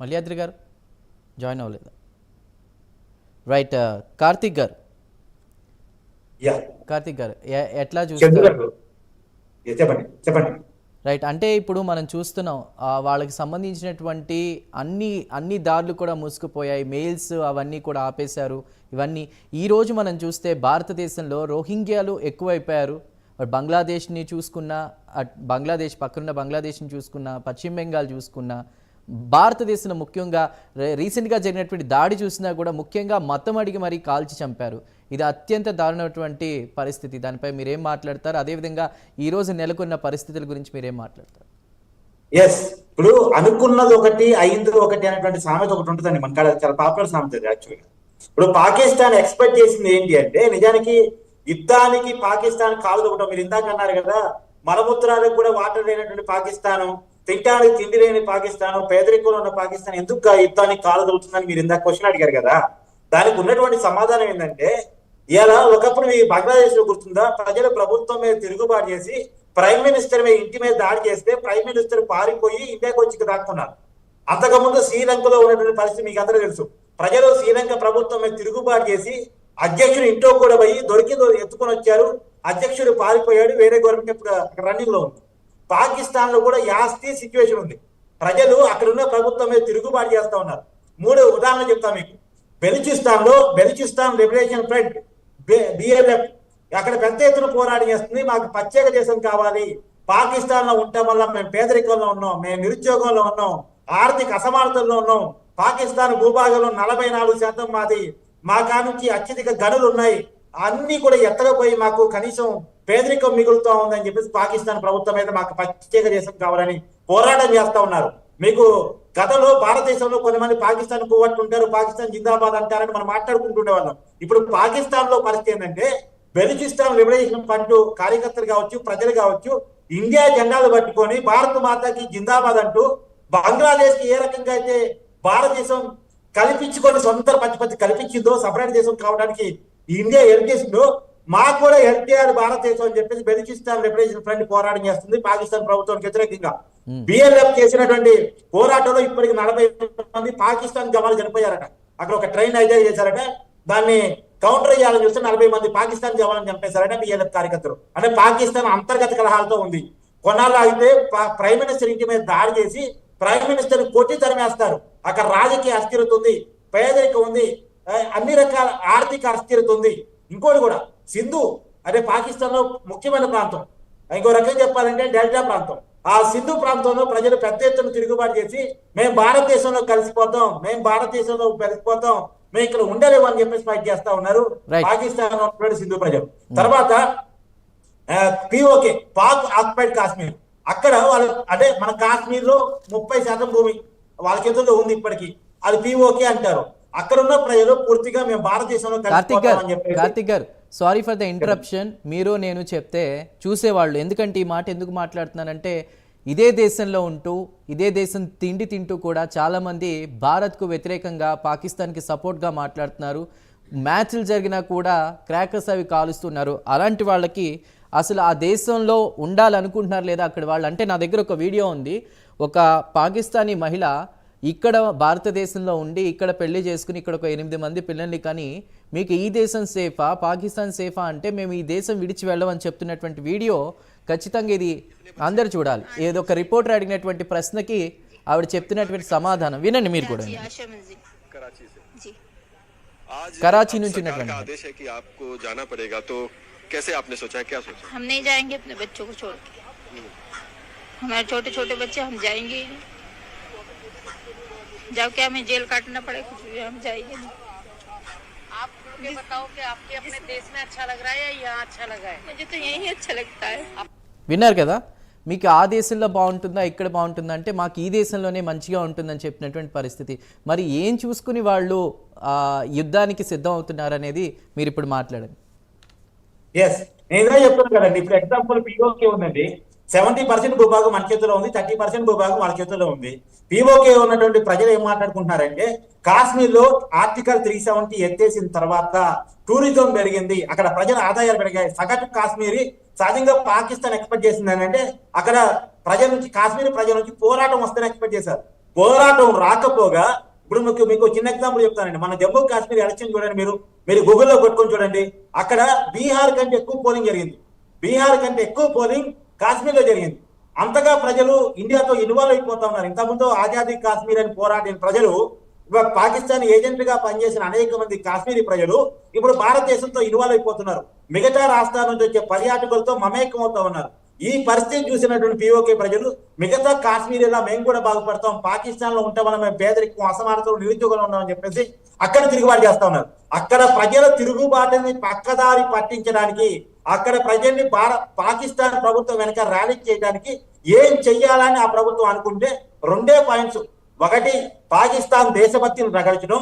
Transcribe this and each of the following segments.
మల్యాద్రి గారు జాయిన్ అవ్వలేదు? రైట్ కార్తిక్ గారు. యా. కార్తిక్ గారు ఎట్లా చూస్తారు? చెప్పండి చెప్పండి. రైట్ అంటే ఇప్పుడు మనం చూస్తున్నాం వాళ్ళకి సంబంధించినటువంటి అన్ని అన్ని దారులు కూడా మూసుకుపోయాయి మెయిల్స్ అవన్నీ కూడా ఆపేశారు ఇవన్నీ. ఈ రోజు మనం చూస్తే భారతదేశంలో రోహింగ్యాలు ఎక్కువైపోయారు. బంగ్లాదేశ్ని చూసుకున్నా బంగ్లాదేశ్ పక్కనున్న బంగ్లాదేశ్ని చూసుకున్నా పశ్చిమ బెంగాల్ చూసుకున్నా భారతదేశంలో ముఖ్యంగా రీసెంట్గా జరిగినటువంటి దాడి చూసినా కూడా ముఖ్యంగా మతం అడిగి మరీ కాల్చి చంపారు. ఇది అత్యంత దారుణమైనటువంటి పరిస్థితి. దానిపై మీరేం మాట్లాడతారు? అదేవిధంగా ఈ రోజు నెలకొన్న పరిస్థితుల గురించి మీరేం మాట్లాడతారు? ఎస్ ఇప్పుడు అనుకున్నది ఒకటి అయింది ఒకటి అనేటువంటి సామెత ఒకటి ఉంటుందండి మన కాడ. చాలా పాపులర్ సామెత యాక్చువల్గా ఇప్పుడు పాకిస్తాన్ ఎక్స్పెక్ట్ చేసింది ఏంటి అంటే నిజానికి యుద్ధానికి పాకిస్తాన్ కాలు ఒకటం మీరు ఇందాక అన్నారు కదా మలమూత్రాలకు కూడా వాటర్ లేనటువంటి పాకిస్తాన్. తింటానికి తిండి లేని పాకిస్తాన్ పేదరికంలో ఉన్న పాకిస్తాన్ ఎందుకు యుద్ధానికి కాలు మీరు ఇందాక క్వశ్చన్ అడిగారు కదా? దానికి ఉన్నటువంటి సమాధానం ఏంటంటే ఇలా ఒకప్పుడు మీ బంగ్లాదేశ్లో గుర్తుందా? ప్రజలు ప్రభుత్వం మీద తిరుగుబాటు చేసి ప్రైమ్ మినిస్టర్ మీద ఇంటి మీద దాడి చేస్తే ప్రైమ్ మినిస్టర్ పారిపోయి ఇండియాకి వచ్చి దాక్కున్నారు. అంతకుముందు శ్రీలంకలో ఉన్నటువంటి పరిస్థితి మీకు అందరూ తెలుసు. ప్రజలు శ్రీలంక ప్రభుత్వం మీద తిరుగుబాటు చేసి అధ్యక్షుడు ఇంట్లో కూడా పోయి దొరికి ఎత్తుకొని వచ్చారు. అధ్యక్షుడు పారిపోయాడు వేరే గవర్నమెంట్ ఇప్పుడు అక్కడ రన్నింగ్లో ఉంది. పాకిస్తాన్లో కూడా యాస్తి సిచ్యువేషన్ ఉంది. ప్రజలు అక్కడ ఉన్న ప్రభుత్వం మీద తిరుగుబాటు చేస్తా ఉన్నారు. మూడు ఉదాహరణ చెప్తా మీకు. బెలిచిస్తాన్లో బెలిచిస్తాన్ లిబరేషన్ ఫ్రంట్ బిఎల్ఎఫ్ అక్కడ పెద్ద ఎత్తున పోరాటం చేస్తుంది. మాకు ప్రత్యేక దేశం కావాలి. పాకిస్తాన్లో ఉండటం వల్ల మేము పేదరికంలో ఉన్నాం. మేము నిరుద్యోగంలో ఉన్నాం. ఆర్థిక అసమానతల్లో ఉన్నాం. పాకిస్తాన్ భూభాగంలో నలభై నాలుగు శాతం మాది. మా కానుంచి అత్యధిక గనులు ఉన్నాయి. అన్ని కూడా ఎత్తకపోయి మాకు కనీసం పేదరికం మిగులుతా ఉందని చెప్పేసి పాకిస్తాన్ ప్రభుత్వం మీద మాకు ప్రత్యేక దేశం కావాలని పోరాటం చేస్తా ఉన్నారు. మీకు గతంలో భారతదేశంలో కొంతమంది పాకిస్తాన్ ఉంటారు పాకిస్తాన్ జిందాబాద్ అంటారని మనం మాట్లాడుకుంటుండే వాళ్ళం. ఇప్పుడు పాకిస్తాన్లో పరిస్థితి ఏంటంటే బెలుచిస్తాన్ లిబరేషన్ ఫ్రంట్ కార్యకర్తలు కావచ్చు ప్రజలు కావచ్చు ఇండియా జెండాలు పట్టుకొని భారత మాతకి జిందాబాద్ అంటూ బంగ్లాదేశ్కి ఏ రకంగా అయితే భారతదేశం కల్పించుకొని సొంత పచ్చి కల్పించిందో సపరేట్ దేశం కావడానికి ఇండియా హెల్ప్ చేసిందో మాకు కూడా హెల్ప్ చేయాలి భారతదేశం అని చెప్పేసి బెలుచిస్తాన్ లిబరేషన్ ఫ్రంట్ పోరాటం చేస్తుంది పాకిస్తాన్ ప్రభుత్వానికి వ్యతిరేకంగా. బిఎల్ఎఫ్ చేసినటువంటి పోరాటంలో ఇప్పటికి నలభై మంది పాకిస్తాన్ జవాన్లు చనిపోయారట. అక్కడ ఒక ట్రైన్ హైజాక్ చేశారట. దాన్ని కౌంటర్ చేయాలని చూస్తే నలభై మంది పాకిస్తాన్ జవాన్లను చంపేశారట బిఎల్ఎఫ్ కార్యకర్తలు. అంటే పాకిస్తాన్ అంతర్గత కలహాలతో ఉంది. కొన్నాళ్ళు అయితే ప్రైమ్ మినిస్టర్ ఇంటి మీద దాడి చేసి ప్రైమ్ మినిస్టర్ కొట్టి తరిమేస్తారు. అక్కడ రాజకీయ అస్థిరత ఉంది పేదరికం ఉంది. అన్ని రకాల ఆర్థిక అస్థిరత ఉంది. ఇంకోటి కూడా సింధు అంటే పాకిస్తాన్లో ముఖ్యమైన ప్రాంతం. ఇంకో రకంగా చెప్పాలంటే డెల్టా ప్రాంతం. ఆ సింధు ప్రాంతంలో ప్రజలు పెద్ద ఎత్తున తిరుగుబాటు చేసి మేము భారతదేశంలో కలిసిపోతాం మేము భారతదేశంలో కలిసిపోతాం మేము ఇక్కడ ఉండలేము అని చెప్పేసి ఫైట్ చేస్తా ఉన్నారు. పాకిస్తాన్లో ఉన్నటువంటి సింధు ప్రజలు. తర్వాత పిఓకే పాక్ ఆక్యుపైడ్ కాశ్మీర్. అక్కడ వాళ్ళు అంటే మన కాశ్మీర్లో ముప్పై శాతం భూమి వాళ్ళ చేతుల్లో ఉంది ఇప్పటికి. అది పిఓకే అంటారు. అక్కడ ఉన్న ప్రజలు పూర్తిగా మేము భారతదేశంలో కార్తిక్ గారు కార్తిక్ గారు సారీ ఫర్ ద ఇంటరప్షన్ మీరు నేను చెప్తే చూసేవాళ్ళు. ఎందుకంటే ఈ మాట ఎందుకు మాట్లాడుతున్నానంటే ఇదే దేశంలో ఉంటూ ఇదే దేశం తిండి తింటూ కూడా చాలామంది భారత్కు వ్యతిరేకంగా పాకిస్తాన్కి సపోర్ట్గా మాట్లాడుతున్నారు. మ్యాచ్లు జరిగినా కూడా క్రాకర్స్ అవి కాలుస్తున్నారు. అలాంటి వాళ్ళకి అసలు ఆ దేశంలో ఉండాలనుకుంటున్నారు లేదా అక్కడ వాళ్ళు? అంటే నా దగ్గర ఒక వీడియో ఉంది. ఒక పాకిస్తానీ మహిళ ఇక్కడ భారతదేశంలో ఉండి ఇక్కడ పెళ్లి చేసుకుని ఇక్కడ ఒక ఎనిమిది మంది పిల్లల్ని కానీ మీకు ఈ దేశం సేఫా పాకిస్తాన్ సేఫా అంటే మేము ఈ దేశం విడిచి వెళ్ళమని చెప్తున్నటువంటి వీడియో ఖచ్చితంగా ఇది అందరు చూడాలి ఏదో ఒక రిపోర్టర్ అడిగినటువంటి ప్రశ్నకి ఆవిడ చెప్తున్నటువంటి సమాధానం వినండి మీరు కూడా जी आशा मंजिल कराची से जी आज कराची आप నుంచి सरकार ఉన్నటువంటి का आदेश है कि आपको जाना पड़ेगा तो कैसे आपने सोचा है क्या सोचा हम नहीं जाएंगे अपने बच्चों को छोड़ के हमारे छोटे छोटे बच्चे हम जाएंगे ही नहीं जाओ क्या हमें जेल काटना पड़े कुछ भी हम जाएंगे नहीं आप मुझे बताओ कि आपके अपने देश में अच्छा लग रहा है या यहाँ अच्छा लगा है मुझे तो यही अच्छा लगता है విన్నారు కదా మీకు ఆ దేశంలో బాగుంటుందా ఇక్కడ బాగుంటుందా అంటే మాకు ఈ దేశంలోనే మంచిగా ఉంటుందని చెప్పినటువంటి పరిస్థితి మరి ఏం చూసుకుని వాళ్ళు ఆ, యుద్ధానికి సిద్ధం అవుతున్నారు అనేది మీరు ఇప్పుడు మాట్లాడండి ఎస్ నేను ఇదే చెప్తున్నాను కదండి ఇప్పుడు ఎగ్జాంపుల్ పిఓకే ఉందండి సెవెంటీ పర్సెంట్ భూభాగం మన చేతిలో ఉంది థర్టీ పర్సెంట్ భూభాగం వాళ్ళ చేతిలో ఉంది. పీఓకే ఉన్నటువంటి ప్రజలు ఏం మాట్లాడుకుంటున్నారంటే కాశ్మీర్లో ఆర్టికల్ త్రీ సెవెంటీ ఎత్తేసిన తర్వాత టూరిజం పెరిగింది. అక్కడ ప్రజల ఆదాయాలు పెరిగాయి. సగటు కాశ్మీరీ సహజంగా పాకిస్తాన్ ఎక్స్పెక్ట్ చేసింది అంటే అక్కడ ప్రజల నుంచి కాశ్మీర్ ప్రజల నుంచి పోరాటం వస్తుందని ఎక్స్పెక్ట్ చేశారు. పోరాటం రాకపోగా ఇప్పుడు మీకు మీకు చిన్న ఎగ్జాంపుల్ చెప్తానండి. మన జమ్మూ కాశ్మీర్ ఎలక్షన్ చూడండి మీరు. మీరు గూగుల్లో కొట్టుకొని చూడండి. అక్కడ బీహార్ కంటే ఎక్కువ పోలింగ్ జరిగింది. బీహార్ కంటే ఎక్కువ పోలింగ్ కాశ్మీర్లో జరిగింది. అంతగా ప్రజలు ఇండియాతో ఇన్వాల్వ్ అయిపోతా ఉన్నారు. ఇంతకుముందు ఆజాదీ కాశ్మీర్ అని పోరాడిన ప్రజలు ఇవాళ పాకిస్తాన్ ఏజెంట్గా పనిచేసిన అనేక మంది కాశ్మీరీ ప్రజలు ఇప్పుడు భారతదేశంతో ఇన్వాల్వ్ అయిపోతున్నారు. మిగతా రాష్ట్రాల నుంచి వచ్చే పర్యాటకులతో మమేకం అవుతా ఉన్నారు. ఈ పరిస్థితి చూసినటువంటి పిఓకే ప్రజలు మిగతా కాశ్మీరీలా మేము కూడా బాగుపడతాం పాకిస్తాన్లో ఉంటామని మేము పేదరికం అసమానతలు నిరుద్యోగంలో ఉన్నామని చెప్పేసి అక్కడ తిరుగుబాటు చేస్తా ఉన్నారు. అక్కడ ప్రజల తిరుగుబాటుని పక్కదారి పట్టించడానికి అక్కడ ప్రజల్ని భారత్ పాకిస్తాన్ ప్రభుత్వం వెనక ర్యాలీ చేయడానికి ఏం చెయ్యాలని ఆ ప్రభుత్వం అనుకుంటే రెండే పాయింట్స్. ఒకటి పాకిస్తాన్ దేశభక్తిని రగల్చడం.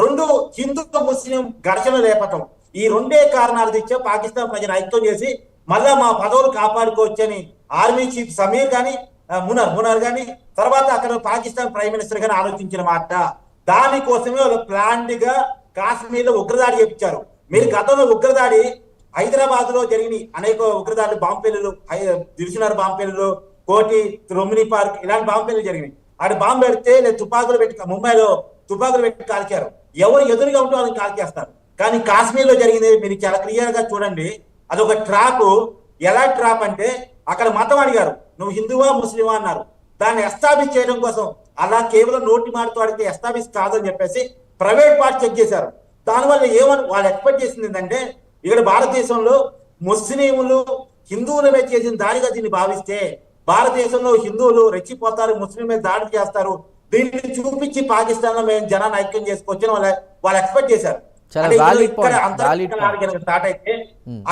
రెండు హిందూ ముస్లిం ఘర్షణ లేపటం. ఈ రెండే కారణాలు తెచ్చే పాకిస్తాన్ ప్రజలు ఐక్యం చేసి మళ్ళా మా పదవులు కాపాడుకోవచ్చని ఆర్మీ చీఫ్ సమీర్ కానీ మునర్ మునర్ కానీ తర్వాత అక్కడ పాకిస్తాన్ ప్రైమ్ మినిస్టర్ గాని ఆలోచించిన మాట. దానికోసమే వాళ్ళు ప్లాన్డ్గా కాశ్మీర్లో ఉగ్రదాడి చేపించారు. మీరు గతంలో ఉగ్రదాడి హైదరాబాద్లో జరిగిన అనేక ఉగ్రదాడులు బాంబేలు దిల్సునార్ బాంబేలు కోటి రొమిని పార్క్ ఇలాంటి బాంబేలు జరిగినాయి. ఆడ బాంబు పెడితే లేదా తుపాకులు పెట్టి ముంబైలో తుపాకులు పెట్టి కాల్చారు. ఎవరు ఎదురుగా ఉంటే వాళ్ళని కాల్చేస్తారు. కానీ కాశ్మీర్లో జరిగింది మీరు చాలా క్లియర్గా చూడండి. అదొక ట్రాప్. ఎలా ట్రాప్ అంటే అక్కడ మతం అడిగారు. నువ్వు హిందువా ముస్లిమా అన్నారు. దాన్ని ఎస్టాబ్లిష్ చేయడం కోసం అలా కేవలం నోటి మాటతో అడిగితే ఎస్టాబ్లిష్ కాదని చెప్పేసి ప్రైవేట్ పార్ట్ చెక్ చేశారు. దానివల్ల ఏమని వాళ్ళు ఎక్స్పెక్ట్ చేసింది ఏంటంటే ఇక్కడ భారతదేశంలో ముస్లింలు హిందువుల మీద చేసిన దాడిగా దీన్ని భావిస్తే భారతదేశంలో హిందువులు రెచ్చిపోతారు ముస్లిం మీద దాడి చేస్తారు. దీన్ని చూపించి పాకిస్తాన్లో మేము జనాన్ని ఐక్యం చేసుకోవచ్చని వాళ్ళ వాళ్ళు ఎక్స్పెక్ట్ చేశారు. ఇక్కడ స్టార్ట్ అయితే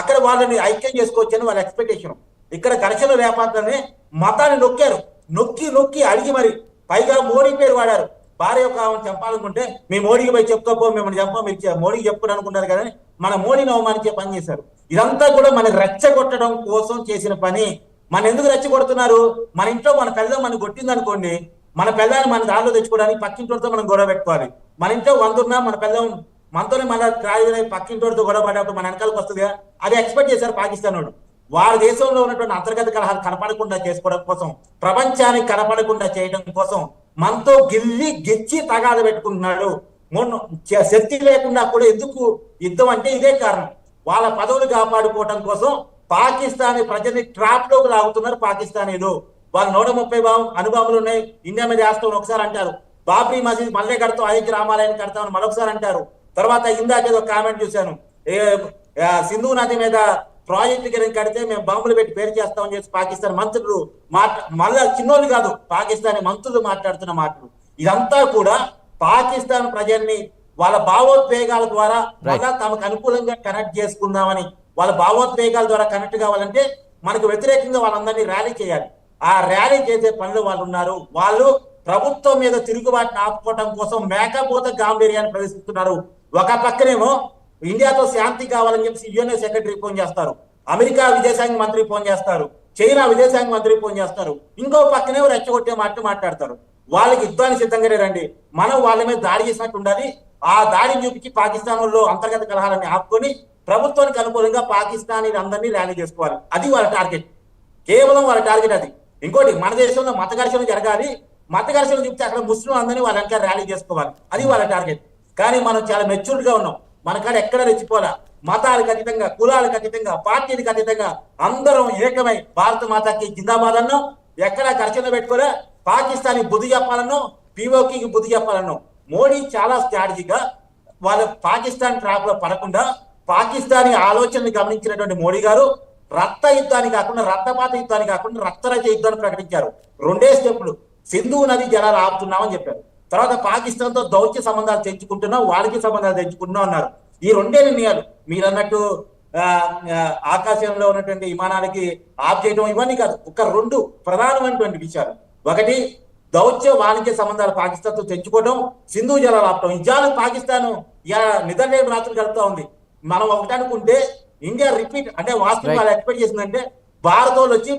అక్కడ వాళ్ళని ఐక్యం చేసుకోవచ్చని వాళ్ళ ఎక్స్పెక్టేషన్ ఇక్కడ ఘర్షణ రేపాలని మతాన్ని నొక్కారు. నొక్కి నొక్కి అడిగి మరి పైగా మోడీ పేరు వాడారు. భార్య యొక్క ఆమెను చంపాలనుకుంటే మీ మోడీకి పోయి చెప్పుకోపో మిమ్మల్ని చంప మీరు మోడీకి చెప్పుకోవడం అనుకుంటారు కానీ మన మోడీని అవమానించే పని చేశారు. ఇదంతా కూడా మన రెచ్చగొట్టడం కోసం చేసిన పని. మన ఎందుకు రెచ్చగొడుతున్నారు? మన ఇంట్లో మన పెద్ద మనం కొట్టింది అనుకోండి మన పిల్లని మన దారిలో తెచ్చుకోవడానికి పక్కింటితో మనం గొడవ పెట్టుకోవాలి. మన ఇంట్లో వంతున్నా మన పిల్లం మనతోనే మన ట్రావెల్ పక్కింటితో గొడవ పడేటప్పుడు మన వెనకాలకు వస్తుందిగా. అది ఎక్స్పెక్ట్ చేశారు పాకిస్తాన్ వాడు వారి దేశంలో ఉన్నటువంటి అంతర్గత కలహాలు కనపడకుండా చేసుకోవడం కోసం ప్రపంచానికి కనపడకుండా చేయడం కోసం మనతో గిల్లి గెచ్చి తగాద పెట్టుకుంటున్నాడు మొన్న శక్తి లేకుండా కూడా ఎందుకు యుద్ధం అంటే ఇదే కారణం. వాళ్ళ పదవులు కాపాడుకోవడం కోసం పాకిస్తానీ ప్రజల్ని ట్రాప్లోకి లాగుతున్నారు పాకిస్తానీలు. వాళ్ళు నూట ముప్పై భావం అనుభవాలు ఉన్నాయి. ఇండియా మీద వేస్తామని ఒకసారి అంటారు. బాబ్రీ మసీద్ మళ్ళీ కడతాం అయోధ్య రామాలయాన్ని కడతామని మరొకసారి అంటారు. తర్వాత ఇందాక ఏదో కామెంట్ చూశాను. సింధు నది మీద ప్రాజెక్టు కింద కడితే మేము బాంబులు పెట్టి పేరు చేస్తామని చెప్పి పాకిస్తాన్ మంత్రులు మాట మళ్ళా చిన్నోళ్ళు కాదు పాకిస్తానీ మంత్రులు మాట్లాడుతున్న మాటలు. ఇదంతా కూడా పాకిస్తాన్ ప్రజల్ని వాళ్ళ భావోద్వేగాల ద్వారా మళ్ళా తమకు అనుకూలంగా కనెక్ట్ చేసుకుందామని వాళ్ళ భావోద్వేగాల ద్వారా కనెక్ట్ కావాలంటే మనకు వ్యతిరేకంగా వాళ్ళందరినీ ర్యాలీ చేయాలి. ఆ ర్యాలీ చేసే పనులు వాళ్ళు ఉన్నారు. వాళ్ళు ప్రభుత్వం మీద తిరుగుబాటుని ఆపుకోవడం కోసం మేకపోత గాంభీర్యాన్ని ప్రదర్శిస్తున్నారు. ఒక పక్కనేమో ఇండియాతో శాంతి కావాలని చెప్పి యుఎన్ఏ సెక్రటరీ ఫోన్ చేస్తారు. అమెరికా విదేశాంగ మంత్రి ఫోన్ చేస్తారు. చైనా విదేశాంగ మంత్రి ఫోన్ చేస్తారు. ఇంకో పక్కనే రెచ్చగొట్టే మాట మాట్లాడతారు. వాళ్ళకి యుద్ధానికి సిద్ధంగానే రండి. మనం వాళ్ళ మీద దాడి చేసినట్టు ఉండాలి. ఆ దాడిని చూపించి పాకిస్తాన్ వాళ్ళు అంతర్గత కలహాలని ఆపుకొని ప్రభుత్వానికి అనుకూలంగా పాకిస్తానీ అందరినీ ర్యాలీ చేసుకోవాలి. అది వాళ్ళ టార్గెట్. కేవలం వాళ్ళ టార్గెట్ అది. ఇంకోటి మన దేశంలో మత ఘర్షణ జరగాలి. మత ఘర్షణ చూపితే అక్కడ ముస్లిం అందరినీ వాళ్ళ వెనక ర్యాలీ చేసుకోవాలి. అది వాళ్ళ టార్గెట్. కానీ మనం చాలా మెచ్యూర్డ్గా ఉన్నాం. మన కాడ ఎక్కడ రెచ్చిపోలా మతాలకు అతీతంగా కులాలకు అతీతంగా పార్టీలకు అతీతంగా అందరం ఏకమై భారత మాతకి జిందాబాద్ అన్నాం. ఎక్కడ ఘర్షణ పెట్టుకోలే పాకిస్తాన్ బుద్ధి చెప్పాలన్నో పిఓకి బుద్ధి చెప్పాలన్నో మోడీ చాలా స్ట్రాటజీగా వాళ్ళ పాకిస్తాన్ ట్రాప్లో పడకుండా పాకిస్తానీ ఆలోచనని గమనించినటువంటి మోడీ గారు రక్త యుద్ధాన్ని కాకుండా రక్తపాత యుద్ధాన్ని కాకుండా రక్తరచ యుద్ధాన్ని ప్రకటించారు. రెండే స్టెప్లు సింధు నది జలాలు ఆపుతున్నామని చెప్పారు. తర్వాత పాకిస్తాన్తో దౌత్య సంబంధాలు తెంచుకుంటున్నాం వారికి సంబంధాలు తెంచుకుంటున్నాం అన్నారు. ఈ రెండే నిర్ణయాలు. మీరు అన్నట్టు ఆ, ఆకాశంలో ఉన్నటువంటి విమానాలకి ఆఫ్ చేయడం ఇవన్నీ కాదు. ఒక రెండు ప్రధానమైనటువంటి విషయాలు. ఒకటి దౌత్య వాణిజ్య సంబంధాలు పాకిస్తాన్తో తెంచుకోవడం సింధు జలాలు ఆపడం. నిజాలు పాకిస్తాన్ నిద్రలేని రాత్రులు గడుపుతా ఉంది. మనం ఒకటి అనుకుంటే ఇండియా రిపీట్ అంటే వాస్తవం వాళ్ళు ఎక్స్పెక్ట్ చేసిందంటే భారత్ వాళ్ళు వచ్చి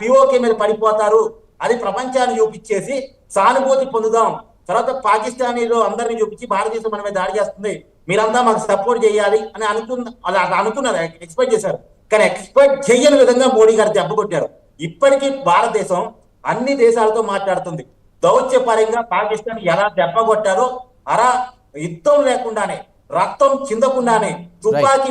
పిఓకే మీద పడిపోతారు. అది ప్రపంచాన్ని చూపించేసి సానుభూతి పొందుదాం. తర్వాత పాకిస్తానీలో అందరినీ చూపించి భారతదేశం మన మీద దాడి చేస్తుంది. మీరంతా మాకు సపోర్ట్ చేయాలి అని అనుకున్న అలా అనుకున్నారు ఎక్స్పెక్ట్ చేశారు. కానీ ఎక్స్పెక్ట్ చేయని విధంగా మోడీ గారు దెబ్బ కొట్టారు. ఇప్పటికీ భారతదేశం అన్ని దేశాలతో మాట్లాడుతుంది. దౌత్యపరంగా పాకిస్తాన్ ఎలా దెబ్బగొట్టారో అలా యుద్ధం లేకుండానే రక్తం చిందకుండానే తుపాకీ